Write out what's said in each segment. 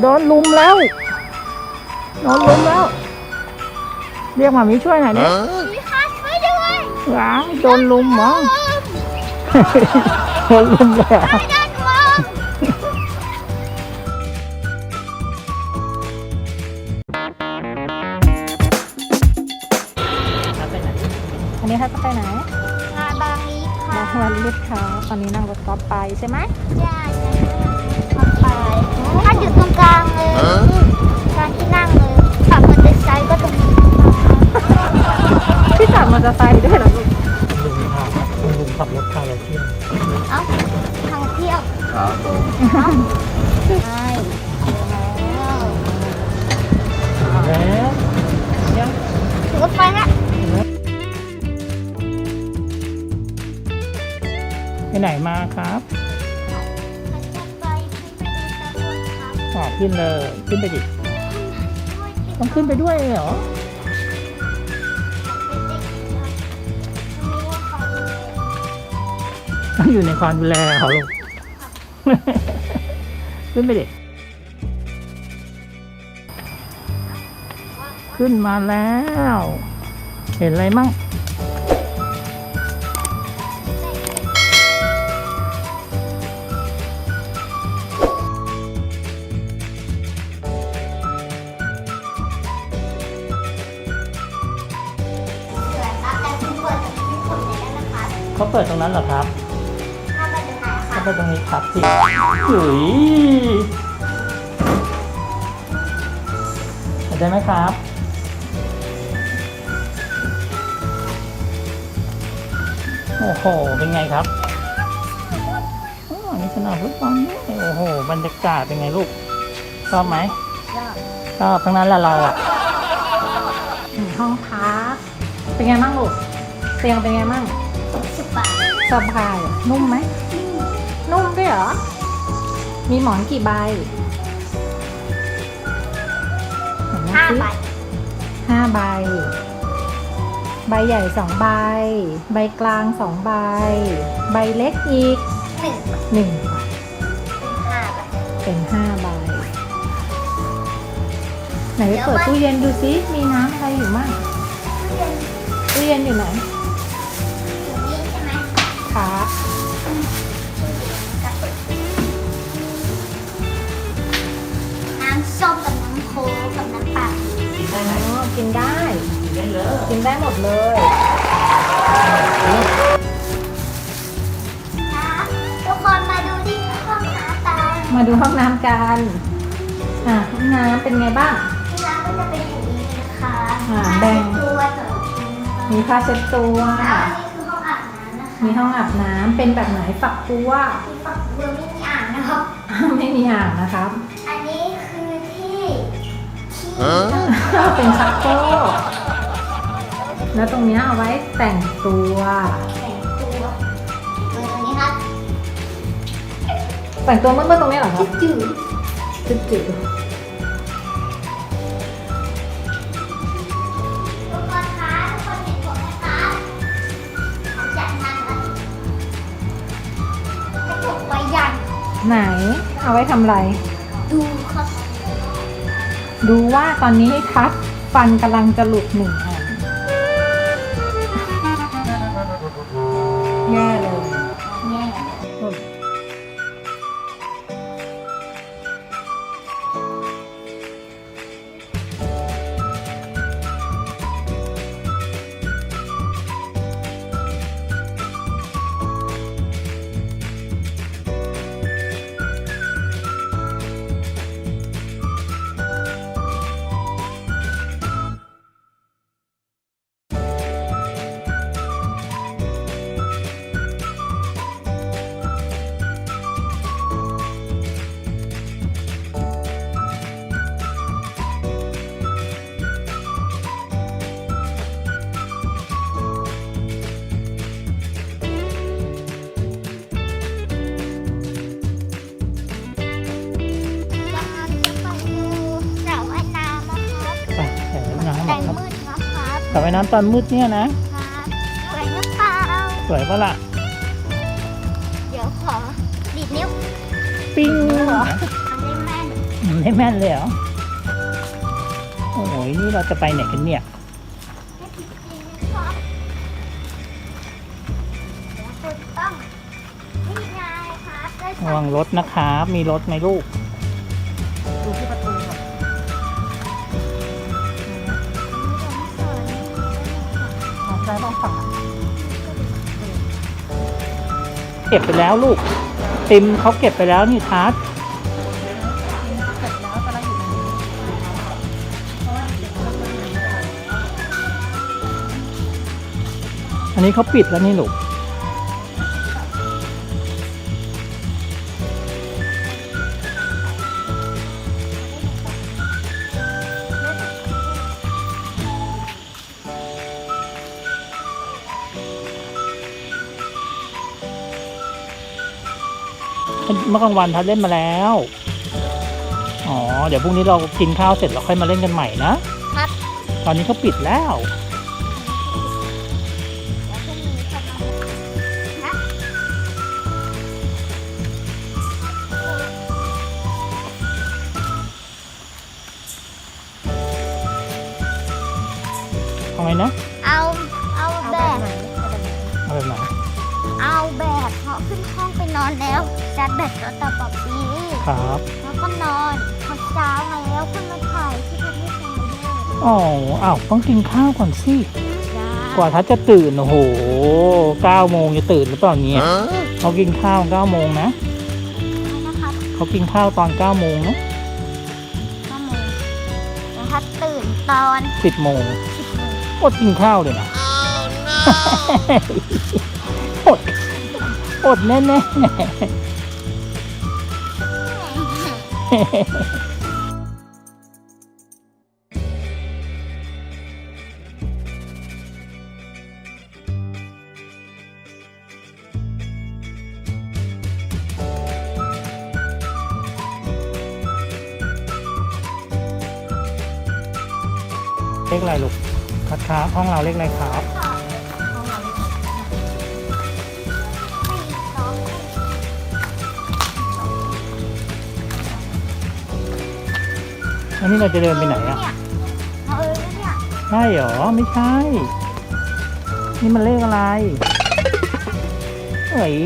โดนลุมแล้ว โดนลุมแล้ว เรียกหมามีช่วยหน่อยดิพี่คะช่วยด้วยว้าวโดนลุมเหรอโดนลุมเลยเหรอไม่ได้ดวงอันนี้ถ้าจะไปไหนงานบางนี้ค่ะมาวันรถค่ะ ตอนนี้นั่งรถกอล์ฟไปใช่ไหมได้ อเตอร์ไซค์ด้วยเหรอลูกลุงพาคุณลุงขับรถพาเราเที่ยวเอ้าทางเที่ยวครับผมใช่แล้วแล้วถึงรถไฟล้วไปไหนมาครับตำรวจครับขอขึ้นเลย ขึ้นไปดิต้องขึ้นไปด้วยเหรอ ต้องอยู่ในความดูแลเขาลูกขึ้นไปดิขึ้นมาแล้ว เห็นอะไรมั่งเขาเปิดตรงนั้นเหรอครับ เข้าไปตรงนี้ครับสิหุยเห็นได้ไหมครับ โอ้โห เป็นไงครับอ๋อมีสนามฟุตบอลด้วยโอ้โห บรรยากาศเป็นไงลูก ชอบไหมชอบทั้งนั้นแหละเราอะห้องพักเป็นไงบ้างลูก เตียงเป็นไงบ้างสิบบาทสบายเหรอนุ่มไหมนุ่ม ด้วยเหรอ มีหมอนกี่ใบเนไมห้าสิบาทห้าใบ ใบใหญ่สองใบ ใบกลางสองใบ ใบเล็กอีกหนึ่งหนึ่งห้าบาทเป็นห้าใบ ไหนไปเปิดตู้เย็นดูซิ มีน้ำอะไรอยู่มั่งตู้เย็นอยู่ไหน ส้มกับน้ำโค้กกับน้ำเปล่าอ๋อกินได้ กินได้เลยกินได้หมดเลยครับทุกคนมาดูที่ห้องน้ำตามาดูห้องน้ำกันอะห้องน้ำเป็นไงบ้าง ที่ร้านก็จะเป็นอย่างนี้นะคะอ่าแบ่ง ตัวสำหรับคุณนะคะมีผ้าเช็ดตัว แล้วอันนี้คือห้องอาบน้ำนะคะมีห้องอาบน้ำเป็นแบบไหนฝักตัว มีฝั่งเรือไม่มีอ่างนะครับ ไม่มีอ่างนะครับ อันนี้คือที่ที่ เป็นชักโครกแล้วตรงเนี้ยเอาไว้แต่งตัว แต่งตัวตรงนี้ครับแต่งตัวเมื่อๆตรงนี้เหรอครับจืดจืดจืดทุกคนคะทุกคนเห็นผมไหมคะผมจัดนั่งก่อนกระจกไว้ยันไหน เอาไว้ทำอะไร ดูครับ ดูว่าตอนนี้ทับฟันกำลังจะหลุดหนึ่งายน้ำตอนมืดเนี่ยนะ ครับสวยหรือเปล่าสวยปะล่ะ เดี๋ยวขอดีดนิ้วปิ้งทำได้แม่นอืำได้แม่นเลยเหรอ โอ้ยนี่เราจะไปไหนกันเนี่ย ให้จริงๆนะครับแล้วคุณต้องนี่ไงครับได้ระวังรถนะครับ มีรถไหมลูก เก็บไปแล้วลูก ติมเขาเก็บไปแล้วนี่ทัศน์เสร็จแล้วก็ได้อยู่ในนี้เพราะว่าเด็กมันไม่ได้อันนี้เขาปิดแล้วนี่ลูก เมื่อกลางวันทัดเล่นมาแล้ว อ๋อ เดี๋ยวพรุ่งนี้เรากินข้าวเสร็จเราค่อยมาเล่นกันใหม่นะ ครับ ตอนนี้เขาปิดแล้ว แล้วพรุ่งนี้จะมาฮะเอาไงนะ เอา เอาเอาแบแบบบไหนเอาแบบไหนเอาแบบไหนเอาแบบเพราะขึ้นห้องไป นอนแล้วจัดแบตต่อต่อปอปีครับ แล้วก็นอนพอเช้ามาแล้วขึ้นมาถ่ายที่ประเทศไทยด้วยอ๋ออ้าวต้องกินข้าวก่อนสิจ้ากว่าทัดจะตื่น โอ้โหเก้าโมงจะตื่นหรือเปล่าเนี่ยเขากินข้าวเก้าโมงนะนะครับเขากินข้าวตอนเก้าโมงนะข้อมูลแล้วถ้าตื่นตอนสิบโมงสิบโมงอดกินข้าวเลยนะอด อดแน่ๆเลขอะไรลูกครับครับห้องเราเลขอะไรครับ อันนี้เราจะเดินไปไหนอะเนี่ยเอาเออเนี่ยใช่เหรอ ไม่ใช่ นี่มันเลขอะไรเฮ้ย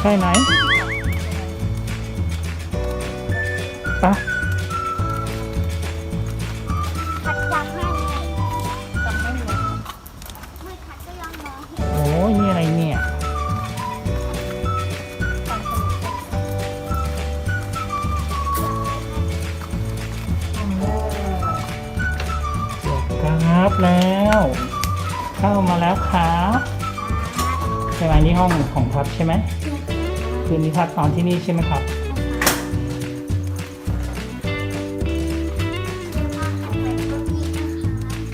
ใช่ไหมปะขัดจำแม่นไงจำไม่เลยไม่ขัดก็ยังมองเห็นโอ้ยนี่อะไรเนี่ยฟังสนุกเสร็จครับแล้ว เข้ามาแล้วครับใช่ไหมนี่ห้องของพัดใช่ไหมคื นนี้พัดนอนที่นี่ใช่ไหมครับ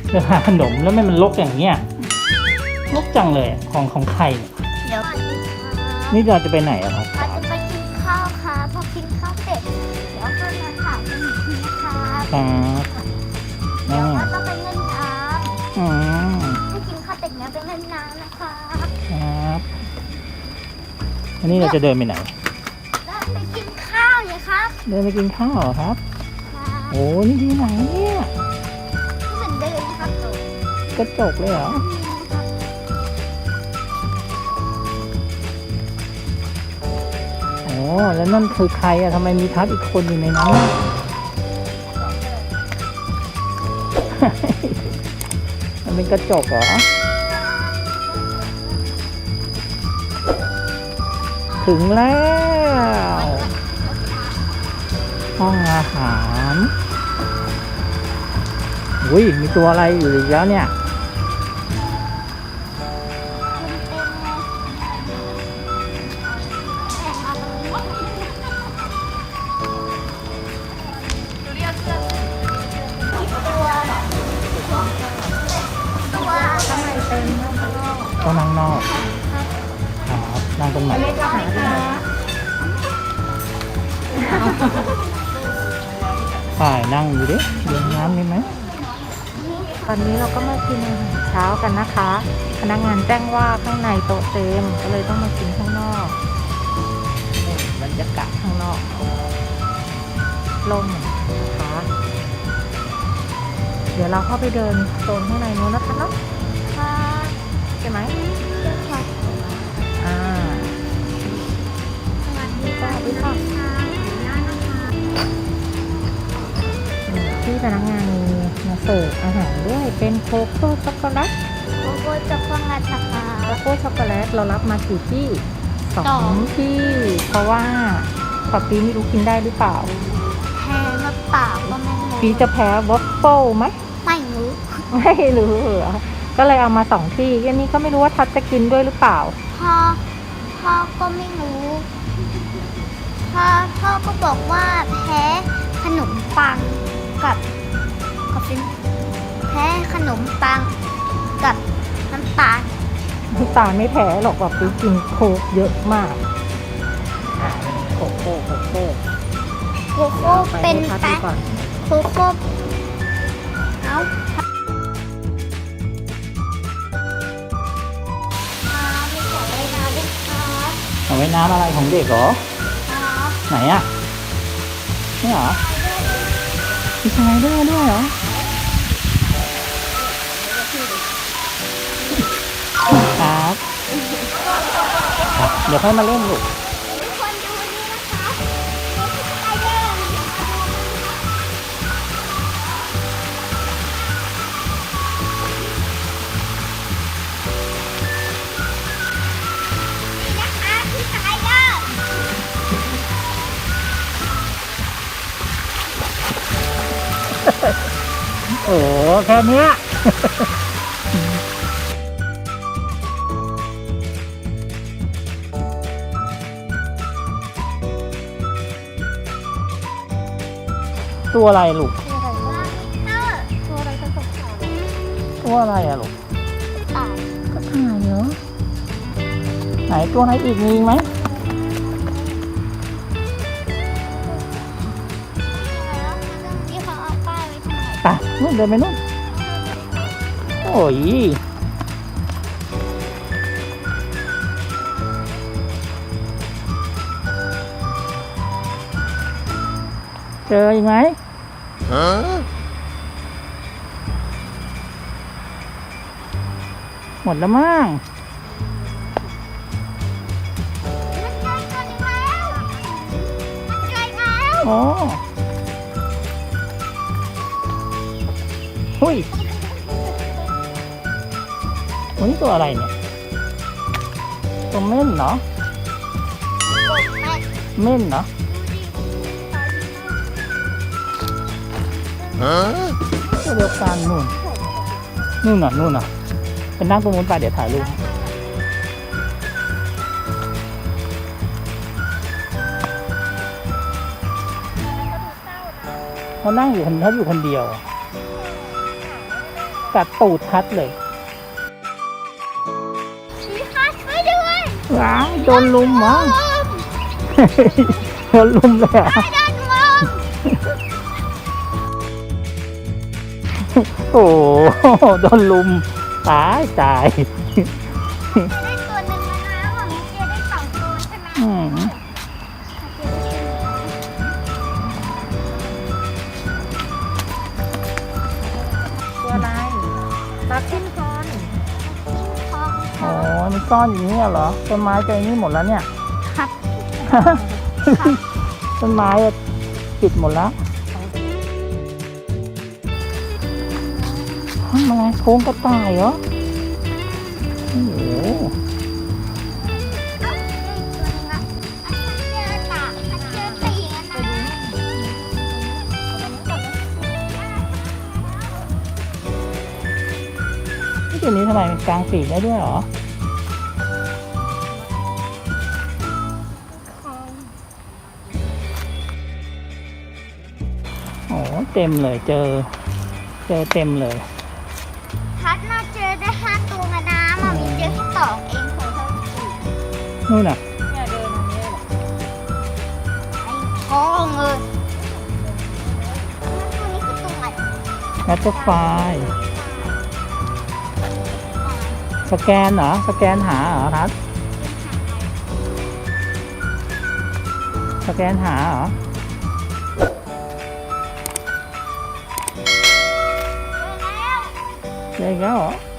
เสื้อผ้าขนมแล้วไม่มันลกอย่างเงี้ยลกจังเลยของของใครเนี่ยเดี๋ยวนี่เราจะไปไหนอะครับ เราจะไปกินข้าวค่ะพอกินข้าวเสร็จเดี๋ยวก็มาถ่ายกันอีกทีนะคะครับเดี๋อ่ายวก็ต้องไปเล่นน้อืมำให้กินข้าวเสร็จแล้วไปเล่นน้ำนะคะครับ อันนี้เราจะเดินไปไหนแล้วไปกินข้าวเลยครับเดินไปกินข้าวเหรอครับ ครับโอ้นี่ที่ไหนเนี่ยเหมือนเดิมนะครับตัวกระจกเลยเหรอ โอ้แล้วนั่นคือใครอะทำไมมีทัดอีกคนอยู่ในนั้นอะ มันเป็นกระจกเหรอ ถึงแล้ว ห้องอาหารอุ้ยมีตัวอะไรอยู่อีกแล้วเนี่ยต้องนั่งนอก นั่งตรงไหนเล็กก็หาดูนะป่ายนั่งดูดิเดินน้ำนี่ไหมตอนนี้เราก็มากินอาหารเช้ากันนะคะ พนักงานแจ้งว่าข้างในโต๊ะเต็มก็เลยต้องมากินข้างนอกนี่บรรยากาศข้างนอกลมนะคะเดี๋ยวเราเข้าไปเดินโซนข้างในนู้นนะคะเนาะค่ะใช่ไหม วัสดีค่ะสวัสดีค่ะอืมที่พนักงานมีมาเสิร์ฟอาหารด้วยเป็นโคโค่ช็อกโกแลตโกโก้จะฟังกันนะคะโคโค่ช็อกโกแลตเรารับมากี่ที่สอสองงที่ เพราะว่าปอปีไม่รู้กินได้หรือเปล่าแพ้มาเปล่าก็ไม่รู้ปีจะแพ้วอฟเฟิลไหมไม่รู้ไม่รู้เหรอก็เลยเอามาสองที่อันนี้ก็ไม่รู้ว่าทัดจะกินด้วยหรือเปล่าพ่อพ่อก็ไม่รู้ พ่อพ่อก็บอกว่าแพ้ขนมปังกับกับเป็นแพ้ขนมปังกับน้ำตาลน้ำตาลไม่แพ้หรอกปอปีกินโค้กเยอะมากอ่าโคโค่โคโค่โกโก้เป็นทัดแป้ดูงก่อนโกโก้เอาครับมีของอะไรนะด้วยครับเอาไว้น้ำอะไรของเด็กเหรอครับ ไหนอะนี่เหรอมีสไลเดอร์ด้วยเหรอครับ เดี๋ยวค่อยมาเล่นลูก แค่เนี้ยตัวอะไรลูกคืออะไรวะเตอร์ตัวอะไรก็สงสัยตัวอะไรอะลูก ตาย ก็ถ่ายเนาะไหนตัวไหนอีกมีอีกไหม นู่นเดินไปนู่น โอ้ยเจออีกไหมหมดแล้วมั้งมันเจอตัวนี้แล้วมันเจอ อีกแล้วอ๋อหุ้ยตันตัวอะไรเนี่ย ตัวเม่นเหรอ เม่นเหรอตัวเดียวกันนู่น นู่นน่ะนู่นน่ะ เป็นนั่งตรงนู้นไปเดี๋ยวถ่ายรูปเขานั่งอยู่คนเขาอยู่คนเดียวอะ กัดตูดทัดเลยชี้ค่ะช่วยด้วยว้ายโดนลุมเหรอโดนลุมเลยเหรอะโดนลมโอ้โหโดนลุมตายตาย ซ่อนอยู่เนี่ยเหรอต้นไม้ใจนี่หมดแล้วเนี่ย ครับ ต้นไม้อะปิดหมดแล้วทำไมโค้งกระต่ายเหรอโอ้โหเอ้าได้ตัวหนึงละอันฉันเจอตาฉันเจอตีอันนั้นนี่ตัวนี้ทำไมมันกลางปีกได้ด้วยเหรอ อ้เต็มเลยเจอ เจอเต็มเลยพัดมาเจอได้ห้าตัวนะมามีเจอแค่สองเองของเธอสี่นู่นน่ะเนี่ยเดินตรงนี้เลยไอ้ท้องเลยตัวนี้คือตัวอะไรแอตไฟสแกนเหรอ สแกนหาเหรอทัศน์สแกนหาเหรอ เจ